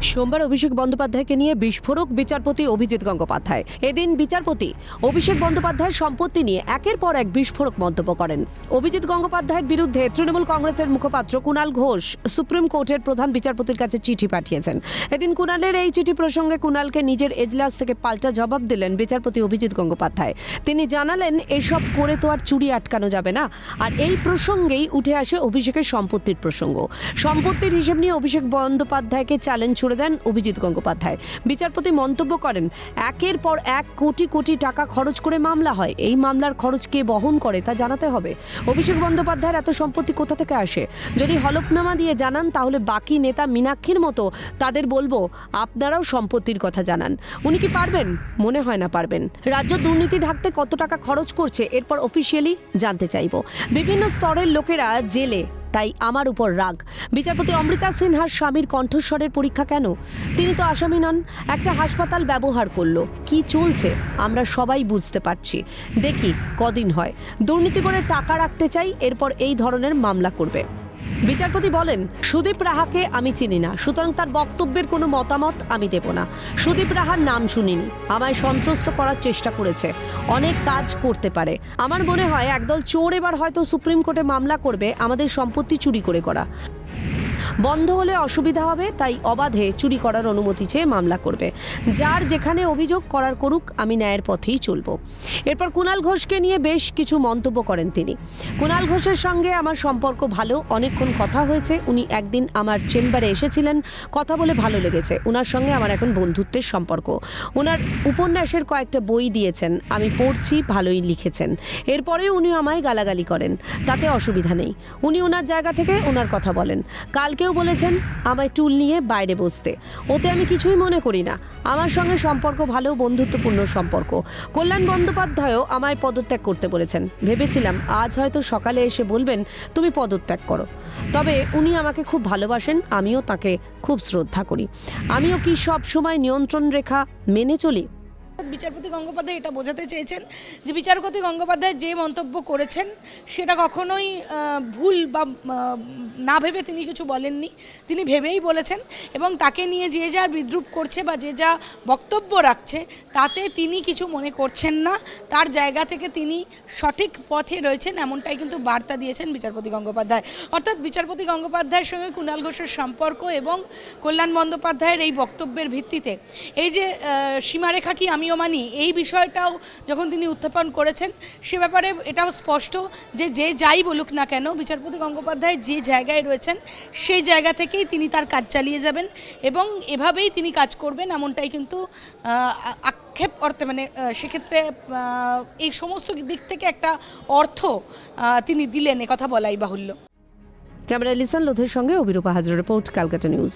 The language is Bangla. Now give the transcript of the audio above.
সোমবার অভিষেক বন্দ্যোপাধ্যায়কে নিয়ে বিস্ফোরক বিচারপতি অভিজিৎ গঙ্গোপাধ্যায়। এদিন বিচারপতি অভিষেক বন্দ্যোপাধ্যায়ের সম্পত্তি নিয়ে একের পর এক বিস্ফোরক মন্তব্য করেন। অভিজিৎ গঙ্গোপাধ্যায়ের বিরুদ্ধে তৃণমূল কংগ্রেসের মুখপাত্র কুণাল ঘোষ সুপ্রিম কোর্টের প্রধান বিচারপতির কাছে চিঠি পাঠিয়েছেন। এদিন কুণালের এই চিঠি প্রসঙ্গে কুণালকে নিজের এজলাস থেকে পাল্টা জবাব দিলেন বিচারপতি অভিজিৎ গঙ্গোপাধ্যায়। তিনি জানালেন, এসব করে তো আর চুরি আটকানো যাবে না। আর এই প্রসঙ্গেই উঠে আসে অভিষেকের সম্পত্তির প্রসঙ্গ। সম্পত্তির হিসেব নিয়ে অভিষেক বন্দ্যোপাধ্যায়কে চ্যালেঞ্জ ছুড়ে দেন অভিজিৎ গঙ্গোপাধ্যায়। বিচারপতি মন্তব্য করেন, একের পর এক কোটি কোটি টাকা খরচ করে মামলা হয়। এই মামলার খরচ কে বহন করে তা জানাতে হবে। অভিষেক বন্দ্যোপাধ্যায়ের এত সম্পত্তি কোথা থেকে আসে? যদি হলফনামা দিয়ে জানান, তাহলে বাকি নেতা মীনাক্ষীর মতো তাদের বলব, আপনারাও সম্পত্তির কথা জানান। উনি কি পারবেন? মনে হয় না পারবেন। রাজ্য দুর্নীতি ঢাকতে কত টাকা খরচ করছে, এরপর অফিসিয়ালি জানতে চাইব। বিভিন্ন স্তরের লোকেরা জেলে তাই আমার উপর রাগ। বিচারপতি অমৃতা সিনহার স্বামীর কণ্ঠস্বরের পরীক্ষা কেন? তিনি তো আসামি নন, একটা হাসপাতাল ব্যবহার করল। কি চলছে? আমরা সবাই বুঝতে পারছি। দেখি কদিন হয়। দুর্নীতি করে টাকা রাখতে চাই, এরপর এই ধরনের মামলা করবে। বিচারপতি বলেন, সুদীপ রাহাকে আমি চিনি না, সুতরাং তার বক্তব্যের কোনো মতামত আমি দেব না। সুদীপ রাহার নাম শুনিনি, আমায় সন্ত্রস্ত করার চেষ্টা করেছে, অনেক কাজ করতে পারে। আমার মনে হয়, একদল চোর এবার হয়তো সুপ্রিম কোর্টে মামলা করবে, আমাদের সম্পত্তি চুরি করে করা। বন্ধ হলে অসুবিধা হবে, তাই অবাধে চুরি করার অনুমতি চেয়ে মামলা করবে। যার যেখানে অভিযোগ করার করুক, আমি ন্যায়ের পথেই চলব। এরপর কুণাল ঘোষকে নিয়ে বেশ কিছু মন্তব্য করেন তিনি। কুণাল ঘোষের সঙ্গে আমার সম্পর্ক ভালো, অনেকক্ষণ কথা হয়েছে, উনি একদিন আমার চেম্বারে এসেছিলেন, কথা বলে ভালো লেগেছে। ওনার সঙ্গে আমার এখন বন্ধুত্বের সম্পর্ক। ওনার উপন্যাসের কয়েকটা বই দিয়েছেন, আমি পড়ছি, ভালোই লিখেছেন। এরপরে উনি আমায় গালাগালি করেন, তাতে অসুবিধা নেই। উনি ওনার জায়গা থেকে ওনার কথা বলেন। কালকেও বলেছেন আমায় টুল নিয়ে বাইরে বসতে। ওতে আমি কিছুই মনে করি না। আমার সঙ্গে সম্পর্ক ভালো, বন্ধুত্বপূর্ণ সম্পর্ক। কল্যাণ বন্দ্যোপাধ্যায়ও আমায় পদত্যাগ করতে বলেছেন। ভেবেছিলাম আজ হয়তো সকালে এসে বলবেন, তুমি পদত্যাগ করো। তবে উনি আমাকে খুব ভালোবাসেন, আমিও তাকে খুব শ্রদ্ধা করি। আমিও কি সব সময় নিয়ন্ত্রণ রেখা মেনে চলি? বিচারপতি গঙ্গোপাধ্যায় এটা বোঝাতে চেয়েছেন যে বিচারপতি গঙ্গোপাধ্যায় যে মন্তব্য করেছেন সেটা কখনোই ভুল বা না ভেবে তিনি কিছু বলেননি। তিনি ভেবেই বলেছেন এবং তাকে নিয়ে যে যা বিদ্রুপ করছে বা যে যা বক্তব্য রাখছে তাতে তিনি কিছু মনে করছেন না। তার জায়গা থেকে তিনি সঠিক পথে রয়েছেন এমনটাই কিন্তু বার্তা দিয়েছেন বিচারপতি গঙ্গোপাধ্যায়। অর্থাৎ বিচারপতি গঙ্গোপাধ্যায়ের সঙ্গে কুণাল ঘোষের সম্পর্ক এবং কল্যাণ বন্দ্যোপাধ্যায়ের এই বক্তব্যের ভিত্তিতে এই যে সীমারেখা কি আমিও মানি, এই বিষয়টাও যখন তিনি উত্থাপন করেছেন, সে ব্যাপারে এটাও স্পষ্ট যে যে যাই বলুক না কেন, বিচারপতি গঙ্গোপাধ্যায় যে জায়গায় রয়েছেন, সেই জায়গা থেকেই তিনি তার কাজ চালিয়ে যাবেন এবং এভাবেই তিনি কাজ করবেন এমনটাই কিন্তু আক্ষেপ অর্থে মানে সেক্ষেত্রে এই সমস্ত দিক থেকে একটা অর্থ তিনি দিলেন কথা বলাই বাহুল্য। ক্যামেরা লিসান লোধের সঙ্গে Abhirupa Hazra report, Calcutta news.